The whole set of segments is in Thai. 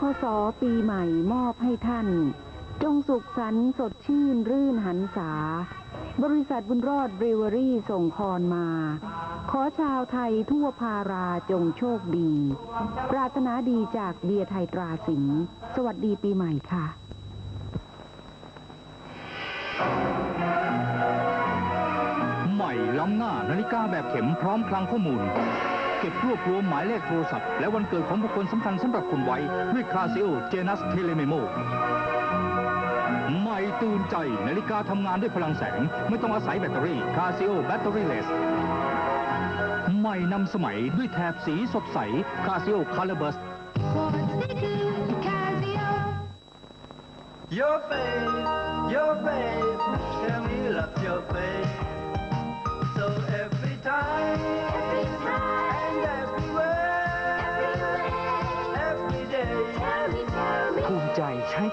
คสปีใหม่มอบให้ท่าน จงสุขสันต์สดชื่นรื่นหันษา บริษัทบุญรอดบริวอรี่ส่งพรมา ขอชาวไทยทั่วพาราจงโชคดี ปรารถนาดีจากเบียร์ไทยตราสิงห์สวัสดีปีใหม่ค่ะใหม่ล้ำหน้านาฬิกาแบบเข็มพร้อมคลังข้อมูล เก็บรวบรวมหมายเลขโทรศัพท์ และวันเกิดของบุคคลสำคัญสำหรับคุณไว้ด้วยคาซิโอเจนัสเทเลเมโมใหม่ตื่นใจนาฬิกาทำงานด้วยพลังแสง ไม่ต้องอาศัยแบตเตอรี่คาซิโอแบตเตอรี่เลสใหม่นำสมัยด้วยแถบสีสดใสคาซิโอคาร์เบ s Your face, your face, tell me you love your face. So Every time.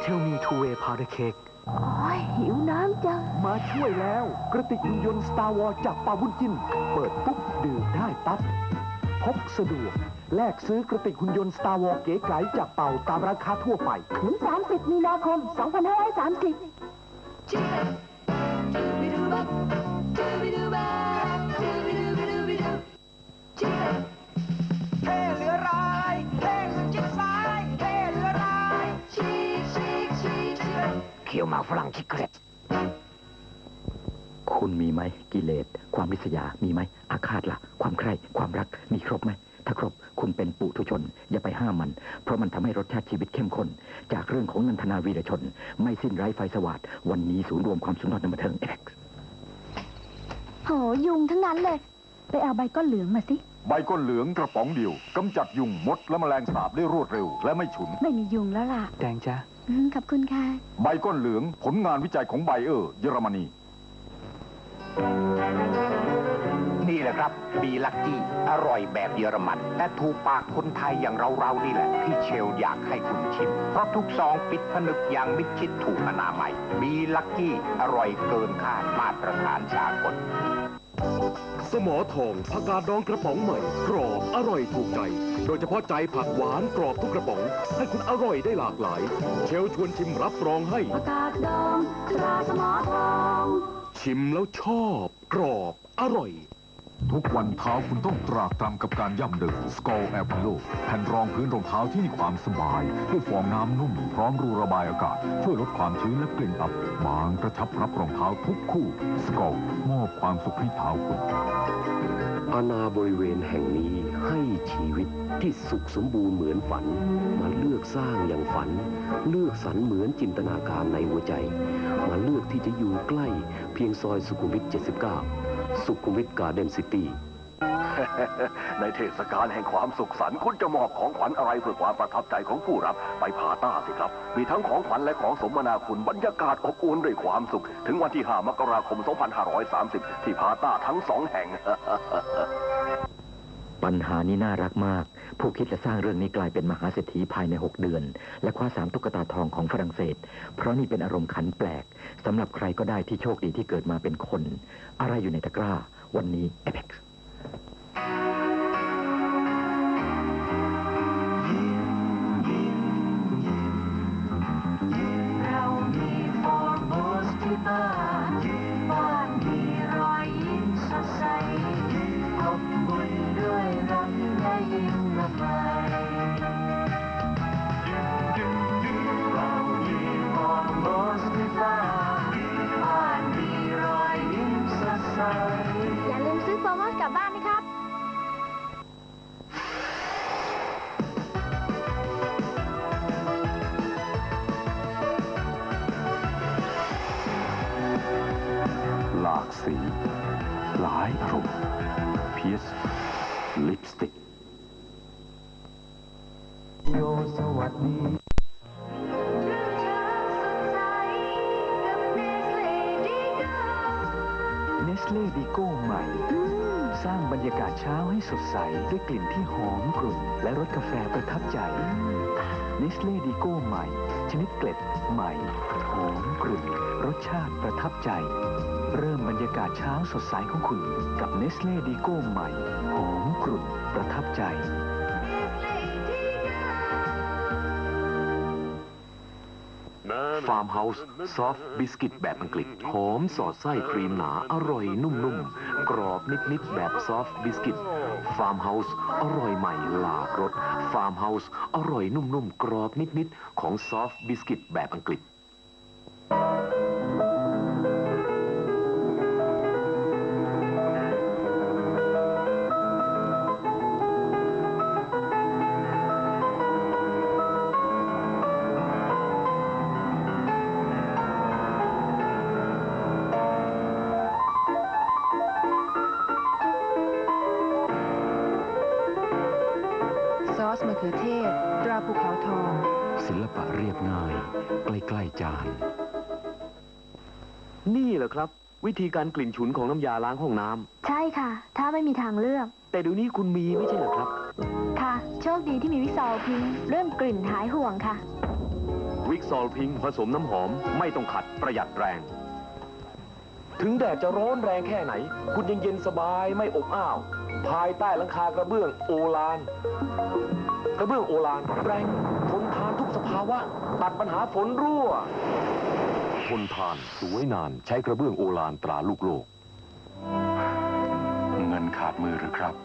ใจใช้เทลมีทูเวย์พาวเดอร์เค้กโอ้ยหิวน้ำจัง มาช่วยแล้ว กระติกหุ่นยนต์ Star Wars จากปาบุญจินเปิดปุ๊บ ดื่มได้ปั๊บพกสะดวก แลกซื้อกระติกหุ่นยนต์ Star Wars เก๋ไก๋จากเป่าตามราคาทั่วไป ถึง 30 มีนาคม 2530 หมากฝรั่งชิคเกรตคุณมีไหมกิเลส ความริษยา มีไหมอาฆาตละ่ะ ความใคร่ ความรัก มีครบไหม ถ้าครบ คุณเป็นปุถุชน อย่าไปห้ามมัน เพราะมันทำให้รสชาติชีวิตเข้มข้น จากเรื่องของนันทนาวีรชน ไม่สิ้นไร้ไฟสวัสดวันนี้ศูนย์รวมความสุนทรในบันเทิงเอ็กโหยุงทั้งนั้นเลย ไปเอาใบก้อนเหลืองมาสิ ใบก้นเหลืองกระป๋องเดียวกำจัดยุงมดและแมลงสาบได้รวดเร็ว และไม่ฉุน ไม่มียุงแล้วล่ะ แดงจ้า อืมขอบคุณค่ะ ใบก้นเหลืองผลงานวิจัยของไบเออร์เยอรมนี นี่แหละครับบีลักกี้อร่อยแบบเยอรมัน และถูกปากคนไทยอย่างเราๆนี่แหละ ที่เชลอยากให้คุณชิม เพราะทุกซองปิดผนึกอย่างมิดชิดถูกอนามัยบีลักกี้อร่อยเกินคาดมาตรฐานสากล สมอทองผักกาดดองกระป๋องใหม่กรอบอร่อยถูกใจ โดยเฉพาะใจผักหวานกรอบทุกกระป๋อง ให้คุณอร่อยได้หลากหลาย เชลชวนชิมรับรองให้ ประกาศดองตราสมอทองชิมแล้วชอบ กรอบ อร่อย ทุกวันเท้าคุณต้องตรากตรำกับการย่ำเดินสกอลแอลพิโลแผ่นรองพื้นรองเท้าที่มีความสบายด้วยฟองน้ำนุ่ม พร้อมรูระบายอากาศ ช่วยลดความชื้นและกลิ่นอับบางกระชับรับรองเท้าทุกคู่สกอลมอบความสุขให้เท้าคุณอาณาบริเวณแห่งนี้ ให้ชีวิตที่สุขสมบูรณ์เหมือนฝัน มาเลือกสร้างอย่างฝัน เลือกสรรเหมือนจินตนาการในหัวใจ มาเลือกที่จะอยู่ใกล้เพียงซอยสุขุมวิท 79 สุขุมวิทการ์เดนซิตี้ ในเทศกาลแห่งความสุขสันต์คุณจะมอบของขวัญอะไรเพื่อความประทับใจของผู้รับไปพาต้าสิครับ มีทั้งของขวัญและของสมนาคุณบรรยากาศอบอุ่นด้วยความสุข ถึงวันที่ 5 มกราคม 2530 ที่พาต้าทั้งสองแห่ง ปัญหานี้น่ารักมาก ผู้คิดจะสร้างเรื่องนี้กลายเป็นมหาเศรษฐีภายใน 6 เดือน และคว้าสามตุ๊กตาทองของฝรั่งเศส เพราะนี่เป็นอารมณ์ขันแปลกสำหรับใครก็ได้ที่โชคดีที่เกิดมาเป็นคน อะไรอยู่ในตะกร้า วันนี้ Apex เรา หลายอารมเพียสลิปสติกโยสวัสดีเนสเล่ดีโก้ใหม่ สร้างบรรยากาศเช้าให้สดใส ด้วยกลิ่นที่หอมกลุ่น และรสกาแฟประทับใจเนสเล่ดีโก้ใหม่ ชนิดเกล็ดใหม่ หอมกลุ่น รสชาติประทับใจ เริ่มบรรยากาศเช้าสดใสของคุณ กับเนสเล่ดีโก้ใหม่ หอมกลุ่นประทับใจ ฟาร์มเฮาส์ซอฟต์บิสกิตแบบอังกฤษ หอมสอดไส้ครีมหนา อร่อยนุ่มๆ กรอบนิด ๆ แบบซอฟต์บิสกิตฟาร์มเฮาส์อร่อยใหม่หลากรสฟาร์มเฮาส์อร่อยนุ่มๆ กรอบนิด ๆ ของซอฟต์บิสกิตแบบอังกฤษ อสมะเขือเทศตราภูเขาทอง ศิลปะเรียบง่าย ใกล้ๆจาน นี่เหรอครับ วิธีการกลิ่นฉุนของน้ำยาล้างห้องน้ำใช่ค่ะ ถ้าไม่มีทางเลือกแต่เดี๋ยวนี้คุณมีไม่ใช่เหรอครับ ค่ะ โชคดีที่มีวิกซอลพิงค์เรื่องกลิ่นหายห่วงค่ะ วิกซอลพิงค์ผสมน้ำหอมไม่ต้องขัดประหยัดแรง ถึงแดดจะร้อนแรงแค่ไหน คุณยังเย็นสบายไม่อบอ้าว ภายใต้หลังคากระเบื้องโอลาน กระเบื้องโอลานแรงทนทานทุกสภาวะ ตัดปัญหาฝนรั่วทนทานสวยนานใช้กระเบื้องโอลานตราลูกโลก เงินขาดมือหรือครับ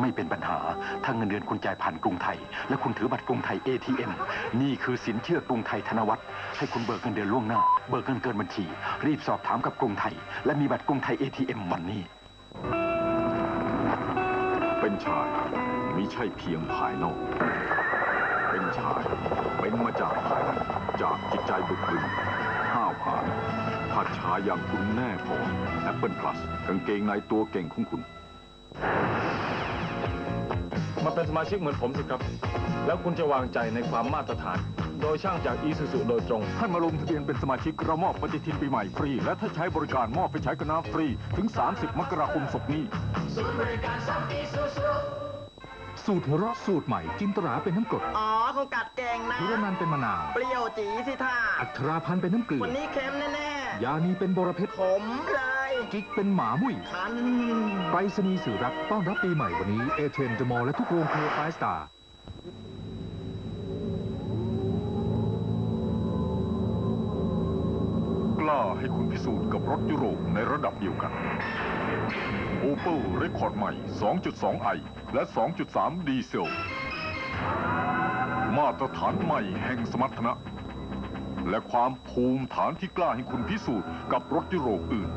ไม่เป็นปัญหาถ้าเงินเดือนคุณจ่ายผ่านกรุงไทย และคุณถือบัตรกรุงไทย ATM นี่คือสินเชื่อกรุงไทยธนวัตรให้คุณเบิกเงินเดือนล่วงหน้า เบิกเงินเกินบัญชี รีบสอบถามกับกรุงไทย และมีบัตรกรุงไทย ATM วันนี้เป็น ชายมิใช่เพียงภายนอก เป็นชาย เป็นมาจากภายในจากจิตใจบึกบึนห้าวหาญถ้าชายอย่างคุณแน่พอ Apple Plus กางเกงในตัวเก่งของคุณ มาเป็นสมาชิกเหมือนผมสิครับ แล้วคุณจะวางใจในความมาตรฐาน โดยช่างจากอีซูซูโดยตรง ท่านมาลงทะเบียนเป็นสมาชิกเรามอบปฏิทินปีใหม่ฟรี และถ้าใช้บริการมอบไปใช้กันน้ำฟรี ถึง 30 มกราคมศกนี้สูตรหัวเราะสูตรใหม่จินตราเป็นน้ำกรดอ๋อคงกัดเก่งนะ นิรนันท์เป็นมะนาว เปรี้ยวจีสิท่าอัทราพันธ์เป็นน้ำเกลือวันนี้เค็มแน่ยานีเป็นบรเพชรๆผมเลยกิ๊กเป็นหมามุ้ยคัน ไปรษณีย์สื่อรักต้อนรับปีใหม่วันนี้เอเทนเดอะมอลและทุกโรงครัวไฟสตาร์ ให้คุณพิสูจน์กับรถยุโรปในระดับเดียวกัน Opel เรคคอร์ดใหม่ 2.2i และ 2.3 ดีเซล มาตรฐานใหม่แห่งสมรรถนะ และความภูมิฐานที่กล้าให้คุณพิสูจน์กับรถยุโรปอื่น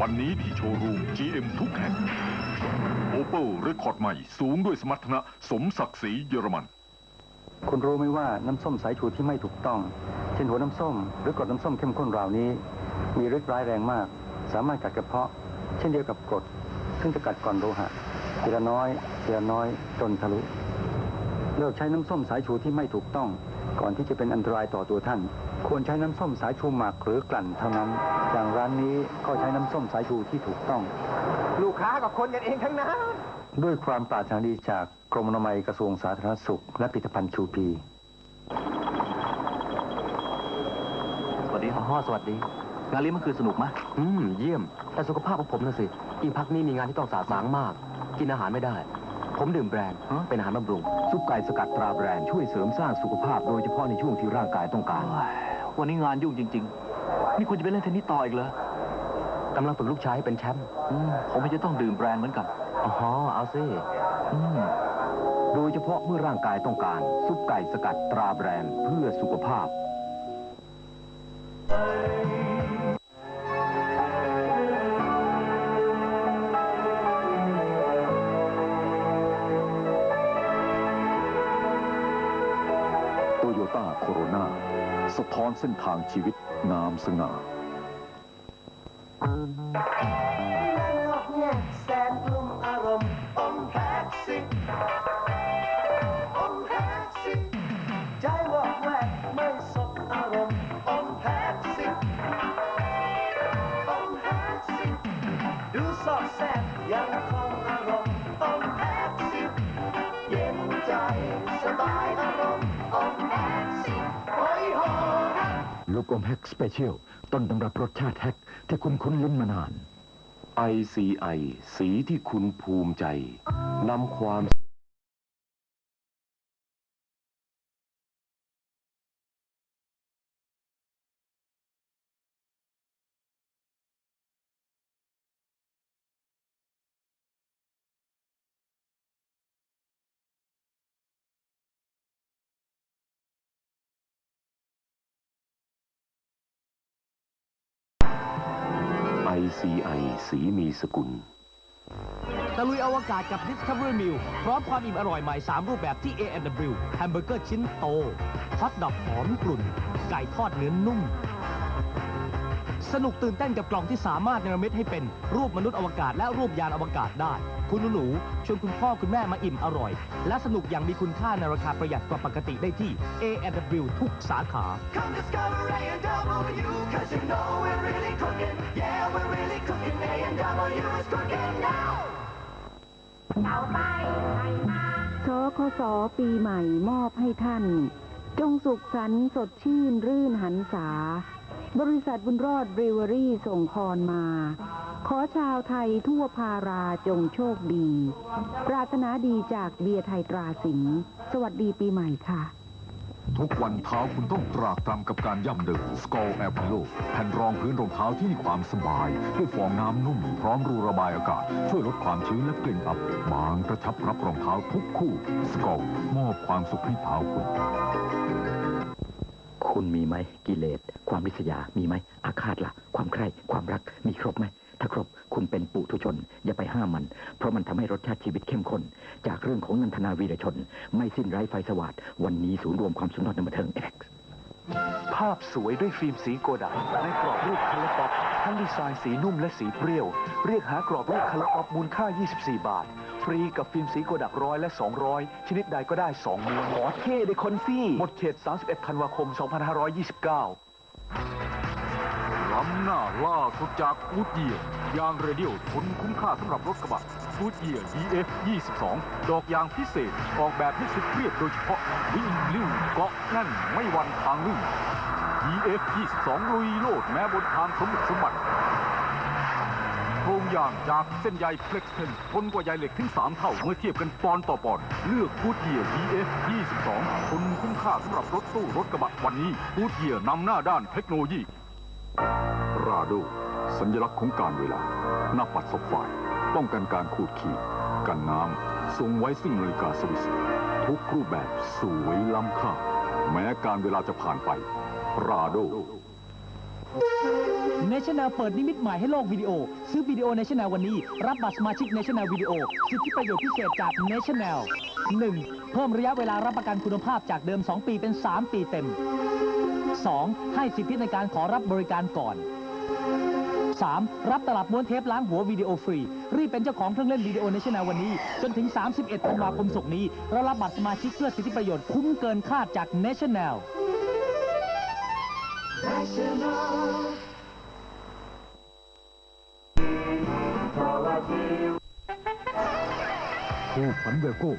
วันนี้ที่โชว์รูม GM ทุกแห่ง Opel เรคคอร์ดใหม่ สูงด้วยสมรรถนะสมศักดิ์ศรีเยอรมัน คุณรู้ไหมว่าน้ำส้มสายชูที่ไม่ถูกต้อง ช่นหัวน้ำส้ม หรือกรดน้ำส้มเข้มข้นราวนี้ มีฤทธิ์ร้ายแรงมาก สามารถกัดกระเพาะ เช่นเดียวกับกรดซึ่งจะกัดก่อนโลหะทีละน้อยทีละน้อยจนทะลุเลิกใช้น้ำส้มสายชูที่ไม่ถูกต้อง ก่อนที่จะเป็นอันตรายต่อตัวท่าน ควรใช้น้ำส้มสายชูหมักหรือกลั่นเท่านั้นอย่างร้านนี้ก็ใช้น้ำส้มสายชูที่ถูกต้อง ลูกค้ากับคนกันเองทั้งนั้น ด้วยความปรารถนาดีจากกรมอนามัยกระทรวงสาธารณสุข และผลิตภัณฑ์ชูพี สวัสดี พ่อสวัสดี งานเลี้ยงเมื่อคืนสนุกไหมอืม เยี่ยม แต่สุขภาพของผมนะสิยิ่งพักนี้มีงานที่ต้องสาสางมาก กินอาหารไม่ได้ ผมดื่มแบรนด์ เป็นอาหารบำรุง ซุปไก่สกัดตราแบรนด์ช่วยเสริมสร้างสุขภาพโดยเฉพาะในช่วงที่ร่างกายต้องการ วันนี้งานยุ่งจริง ๆ นี่คุณจะไปเล่นเทนนิสต่ออีกเหรอกำลังฝึกลูกชายให้เป็นแชมป์ผมจะต้องดื่มแบรนด์เหมือนกันอ๋อเอาสิอืมโดยเฉพาะเมื่อร่างกายต้องการ ซุปไก่สกัดตราแบรนด์เพื่อสุขภาพ เส้นทางชีวิตงามสง่า ลูกอมแฮกสเปเชียลต้นตำรับรสชาติแฮกที่คุณคุ้นลิ้นมานาน ICI สีที่คุณภูมิใจนำความ MCI สีมีสกุล ตะลุยอวกาศกับ Discovery Meal พร้อมความอิ่มอร่อยใหม่ 3 รูปแบบที่ A&W แฮมเบอร์เกอร์ชิ้นโตฮอทดอกหอมกลุ่น ไก่ทอดเนื้อนุ่ม สนุกตื่นเต้นกับกล่องที่สามารถเนรมิตให้เป็นรูปมนุษย์อวกาศและรูปยานอวกาศได้ คุณหนูๆชวนคุณพ่อคุณแม่มาอิ่มอร่อย และสนุกอย่างมีคุณค่าในราคาประหยัดกว่าปกติได้ที่ A&W ทุกสาขา Come discover A&W, cause you know we're really cooking. Yeah, we're really cooking. A&W is cooking now. ชคสปีใหม่มอบให้ท่าน จงสุขสันต์สดชื่นรื่นหันษา บริษัทบุญรอดบริวอรี่ส่งพรมา ขอชาวไทยทั่วพาราจงโชคดี ปรารถนาดีจากเบียร์ไทยตราสิงห์สวัสดีปีใหม่ค่ะ ทุกวันเท้าคุณต้องตรากตรำกับการย่ำดื่มสกอลแอปโลแผ่นรองพื้นรองเท้าที่มีความสบายด้วยฟองน้ำนุ่ม พร้อมรูระบายอากาศ ช่วยลดความชื้นและกลิ่นอับ บางกระชับรับรองเท้าทุกคู่สกอลมอบความสุขให้เท้าคุณ คุณมีไหมกิเลส ความริษยา มีไหมอาฆาตละ่ะ ความใคร่ความรักมีครบไหมถ้าครบคุณเป็นปุถุชน อย่าไปห้ามมัน เพราะมันทำให้รสชาติชีวิตเข้มข้น จากเรื่องของนันทนาวีรชน ไม่สิ้นไร้ไฟสวัสดวันนี้ศูนย์รวมความสุนทรในบันเทิง X ภาพสวยด้วยฟิล์มสีโกดักในกรอบรูปคัลเลอร์ป๊อปทั้งดีไซน์สีนุ่มและสีเปรี้ยว เรียกหากรอบรูปคัลเลอร์ป๊อปมูลค่า 24 บาท ฟรีกับฟิล์มสีโกดักร้อยและ 200 ชนิดใดก็ได้ 2ม้วนหมอเท่ได้คนซี่ หมดเขต 31 ธันวาคม 2529 ล้ำหน้าล่าสุดจากกูดเยียร์ยางเรเดียลทนคุ้มค่าสำหรับรถกระบะกูดเยียร์ DF 22 ดอกยางพิเศษ ออกแบบให้สุดเรียบโดยเฉพาะ วิ่งลิ้วเกาะแน่นไม่หวันทางลื่น DF 22ลุยโลดแม้บนทางสมบุกสมบัติ โครงยางจากเส้นใยเพล็กเทนทนกว่าใยเหล็กถึง 3 เท่า เมื่อเทียบกันปอนต่อปอน เลือกกูดเยียร์ DF 22ทนคุ้มค่าสำหรับรถตู้รถกระบะวันนี้กูดเยียร์นำหน้าด้านเทคโนโลยี ราโดสัญลักษณ์ของการเวลา หน้าปัดศพฝ่าย ป้องกันการขูดขีด กันน้ำทรงไว้ซึ่งนาฬิกาสวิส ทุกรูปแบบสวยล้ำค่า แม้การเวลาจะผ่านไป ราโด เนชั่นแนลเปิดนิมิตใหม่ให้โลกวิดีโอ ซื้อวิดีโอเนชั่นแนลวันนี้ รับบัตรสมาชิกเนชั่นแนลวิดีโอสิทธิประโยชน์พิเศษจากเนชั่นแนล 1. เพิ่มระยะเวลารับประกันคุณภาพจากเดิม 2 ปีเป็น 3 ปีเต็ม 2. ให้สิทธิในการขอรับบริการก่อน 3. รับตลับม้วนเทปล้างหัววิดีโอฟรี รีบเป็นเจ้าของเครื่องเล่นวิดีโอเนชั่นแนลวันนี้ จนถึง 31ธันวาคมศกนี้เรารับบัตรสมาชิกเพื่อสิทธิประโยชน์คุ้มเกินคาดจากเนชั่นแนล คู่ขวัญเวลโก้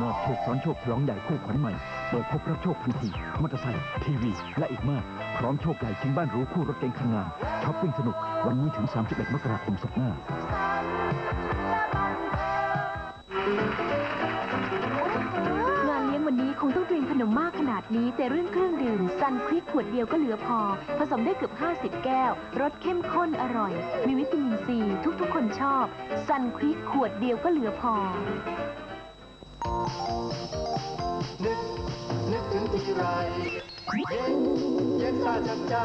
มอบโชคซ้อนโชคฉลองใหญ่คู่ขวัญใหม่ เปิดพบรับโชคทันทีมอเตอร์ไซค์ทีวี และอีกมาก พร้อมโชคใหญ่ชิงบ้านหรูคู่รถเก๋งคันงามช้อปปิ้งสนุก วันนี้ถึง 31 มกราคมศกหน้า นมมากขนาดนี้แต่เรื่องเครื่องดื่มซันควิกขวดเดียวก็เหลือพอ ผสมได้เกือบ 50 แก้ว รสเข้มข้นอร่อย มีวิตามินซีทุกๆ คนชอบซันควิกขวดเดียวก็เหลือพอ นึกนึกถึงทีไรเย็นเย็นตาจับใจ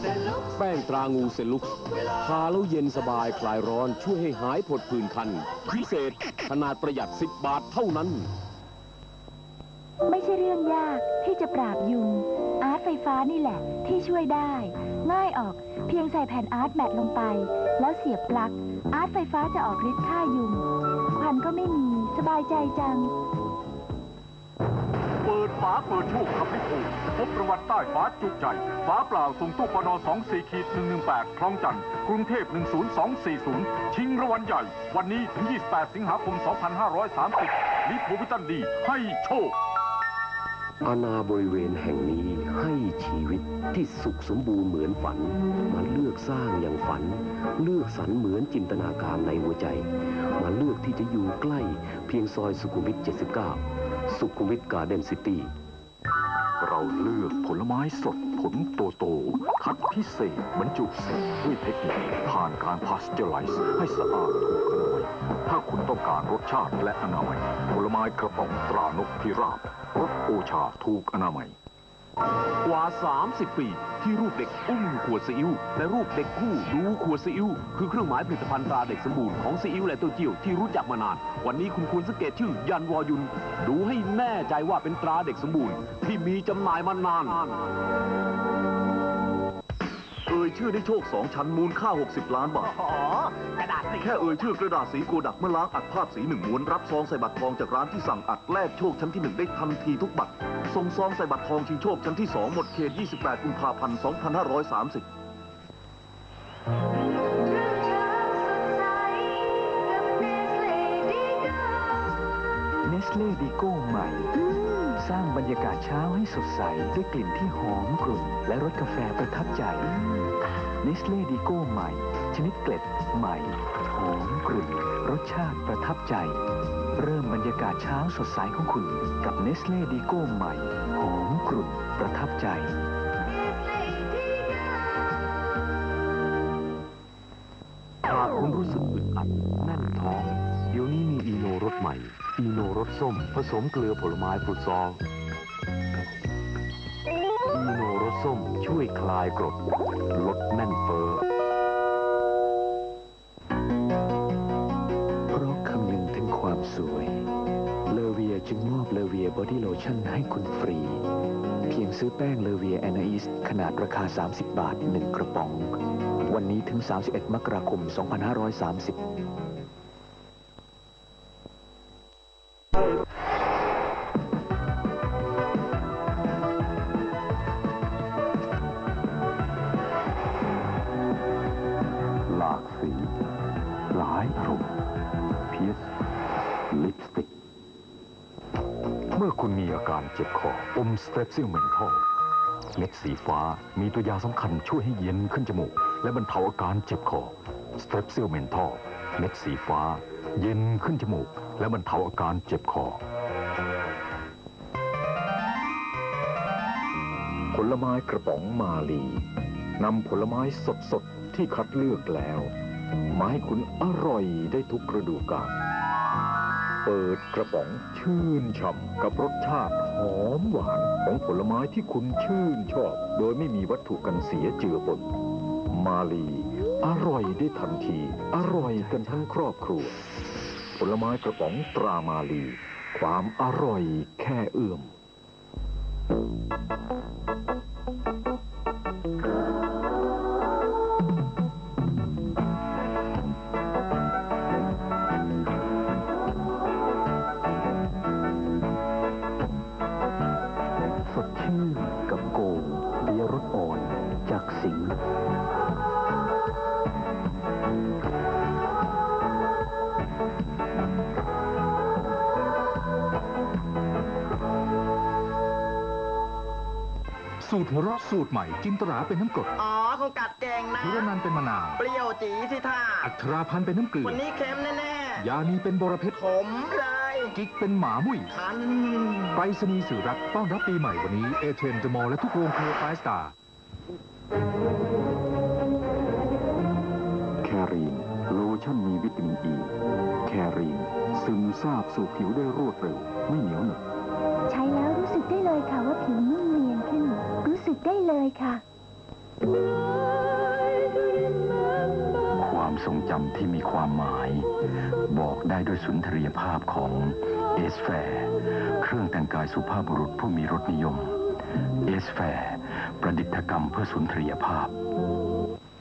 เซลุกแป้งตรางูเซลุกทาแล้วเย็นสบายคลายร้อนช่วยให้หายผดผื่นคัน พิเศษขนาดประหยัด 10 บาทเท่านั้น ไม่ใช่เรื่องยากที่จะปราบยุง อาร์ตไฟฟ้านี่แหละที่ช่วยได้ ง่ายออกเพียงใส่แผ่นอาร์ตแมทลงไป แล้วเสียบปลั๊ก อาร์ตไฟฟ้าจะออกฤทธิ์ฆ่ายุง ควันก็ไม่มีสบายใจจัง เปิดฝาเปิดโชคขับให้ถูพบประวัติใต้ฝาจุกใจฝาเปล่าส่งตู้ปน24ขีด118 คลองจันทร์กรุงเทพ 10240 ชิงรางวัลใหญ่ วันนี้ถึง 28 สิงหาคม 2530 ลิโพวิตันดีให้โชค อาณาบริเวณแห่งนี้ให้ชีวิตที่สุขสมบูรณ์เหมือนฝัน มาเลือกสร้างอย่างฝัน เลือกสรรเหมือนจินตนาการในหัวใจ มาเลือกที่จะอยู่ใกล้เพียงซอยสุขุมวิท 79 สุขุมวิทการ์เดนซิตี้ เราเลือกผลไม้สดผลโตโตๆคัดพิเศษบรรจุเสร็จด้วยเทคนิคผ่านการพาสเจอร์ไลซ์ให้สะอาดถูกอนามัยถ้าคุณต้องการรสชาติและอนามัยผลไม้กระป๋องตรานกพิราบ โอชาถูกอนามัย กว่า 30 ปี ที่รูปเด็กอุ้มขวดซีอิ๊วและรูปเด็กคู่ดูขวดซีอิ๊วคือเครื่องหมายผลิตภัณฑ์ตราเด็กสมบูรณ์ของซีอิ๊วและเต้าเจี้ยวที่รู้จักมานาน วันนี้คุณควรสังเกตชื่อยันวอยุน ดูให้แน่ใจว่าเป็นตราเด็กสมบูรณ์ที่มีจำหน่ายมานาน อ่ยชื่อได้โชคสองชั้นมูลค่า 60 ล้านบาทอ๋อกระดาษสีแค่เอ่ยชื่อกระดาษสีโกดักเมื่อล้างอัดภาพสีหนึ่งม้วนรับซองใส่บัตรทองจากร้านที่สั่งอัดแลกโชคชั้นที่หนึ่งได้ทันทีทุกบัตรส่งซองใส่บัตรทองชิงโชคชั้นที่สองหมดเขต 28 กุมภาพันธ์ 2530เนสเล่ดีโก้ใหม่ สร้างบรรยากาศเช้าให้สดใส ด้วยกลิ่นที่หอมกลุ่น และรสกาแฟประทับใจเนสเล่ดีโก้ใหม่ ชนิดเกล็ดใหม่ หอมกลุ่น รสชาติประทับใจ เริ่มบรรยากาศเช้าสดใสของคุณ กับเนสเล่ดีโก้ใหม่ หอมกลุ่น ประทับใจ หากคุณรู้สึกอึดอัดแน่นท้อง เดี๋ยวนี้มีอีโนรสใหม่ อีโนรสส้ม ผสมเกลือผลไม้ฟรุตซอง ส้มช่วยคลายกรด ลดแน่นเฟ้อเพราะคำนึงถึงความสวย เลเวียจึงมอบเลเวียบอดี้โลชั่นให้คุณฟรี เพียงซื้อแป้งเลเวียแอนนาอิสขนาดราคา 30 บาท 1 กระป๋อง วันนี้ถึง 31 มกราคม 2530 รมณ์เพียสลิปสติก เมื่อคุณมีอาการเจ็บคออมสเตรปซิลเมนทอลเม็ดสีฟ้ามีตัวยาสำคัญช่วยให้เย็นขึ้นจมูก และบรรเทาอาการเจ็บคอสเตรปซิลเมนทอลเม็ดสีฟ้า เย็นขึ้นจมูก และบรรเทาอาการเจ็บคอผลไม้กระป๋องมาลีนำผลไม้สดๆ ที่คัดเลือกแล้ว มาให้คุณอร่อยได้ทุกฤดูกาล เปิดกระป๋องชื่นฉ่ำกับรสชาติหอมหวานของผลไม้ที่คุณชื่นชอบ โดยไม่มีวัตถุกันเสียเจือปน มาลี อร่อยได้ทันที อร่อยกันทั้งครอบครัว ผลไม้กระป๋องตรามาลี ความอร่อยแค่เอื้อม สูตรหัวเราะสูตรใหม่จินตราเป็นน้ำกรดอ๋อคงกัดเก่งนะนิรนันท์เป็นมะนาวเปรี้ยวจีสิท่าอัคราพันธ์เป็นน้ำเกลือวันนี้เค็มแน่ยานีเป็นบรเพชรๆผมเลยกิ๊กเป็นหมามุ้ยคันไปรษณีย์สื่อรักต้อนรับปีใหม่วันนี้เอเทมเดอะมอลและทุกโรงครัวไฟสตาร์ แครีนโลชั่นมีวิตามินอ e. ีแครีนซึมซาบสู่ผิวได้รวดเร็ว ไม่เหนียวหนึบ ค่ะ ความทรงจำที่มีความหมาย บอกได้ด้วยสุนทรียภาพของเอสแฟร์เครื่องแต่งกายสุภาพบุรุษผู้มีรสนิยม เอสแฟร์ประดิษฐกรรมเพื่อสุนทรียภาพ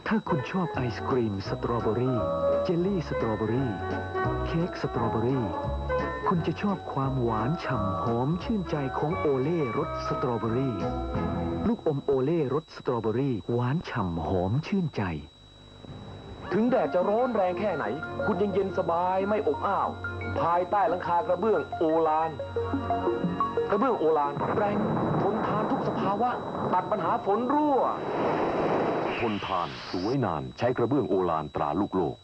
ถ้าคุณชอบไอศกรีมสตรอเบอรี่ เจลลี่สตรอเบอรี่ เค้กสตรอเบอรี่ คุณจะชอบความหวานฉ่ำหอมชื่นใจของโอเล่รสสตรอเบอรี่ ลูกอมโอ เล่รสสตรอเบอรี่หวานฉ่ำหอมชื่นใจ ถึงแดดจะร้อนแรงแค่ไหน คุณยังเย็นสบายไม่อบอ้าว ภายใต้หลังคากระเบื้องโอลาน กระเบื้องโอลานแรงทนทานทุกสภาวะ ตัดปัญหาฝนรั่วทนทานสวยนานใช้กระเบื้องโอลานตราลูกโลก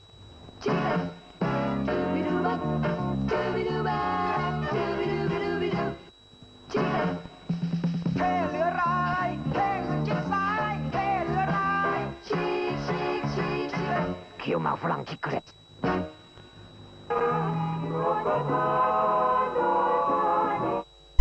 กชีก